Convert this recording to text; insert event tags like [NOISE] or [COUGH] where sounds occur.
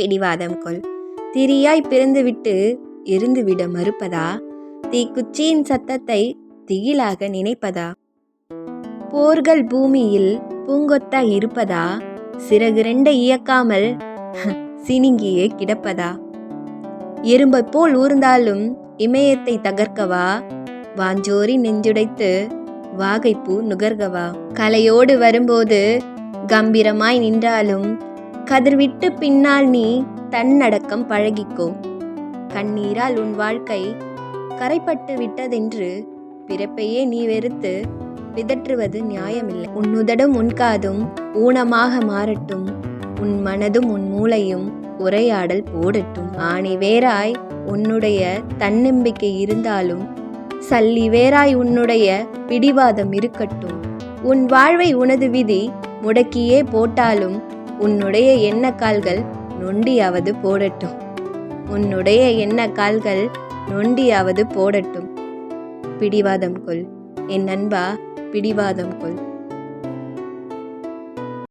பிடிவாதம் கொள். திரியாய் பிறந்துவிட்டு இருந்துவிட மறுப்பதா? தீக்குச்சியின் சத்தத்தை திகிலாக நினைப்பதா? போர்கள் பூமியில் பூங்கொத்தாய் இருப்பதா? சிறகுரண்டை இயக்காமல் [LAUGHS] சினிங்கியே கிடப்பதா? எறும்பைப் போல் ஊர்ந்தாலும் இமயத்தை தகர்க்கவா? வாஞ்சோரி நெஞ்சுடைத்து வாகைப்பூ நுகர்கவா? கலையோடு வரும்போது கம்பீரமாய் நின்றாலும் கதிர்விட்டு பின்னால் நீ தன்னடக்கம் பழகிக்கோ. கண்ணீரால் உன் வாழ்க்கை கரைப்பட்டு விட்டதென்று பிறப்பையே நீ வெறுத்து பிதற்றுவது நியாயமில்லை. உன் உதடும் உன் காதும் ஊனமாக மாறட்டும். உன் மனதும் உன் மூளையும் உரையாடல் போடட்டும். ஆணி வேறாய் உன்னுடைய தன்னம்பிக்கை இருந்தாலும் சல்லி வேறாய் உன்னுடைய பிடிவாதம் இருக்கட்டும். உன் வாழ்வை உனது விதி முடக்கியே போட்டாலும் உன்னுடைய எண்ண கால்கள் நொண்டியாவது போடட்டும். உன்னுடைய எண்ண கால்கள் நொண்டியாவது போடட்டும். பிடிவாதம் கொள். என் நண்பா பிடிவாதம் கொள்.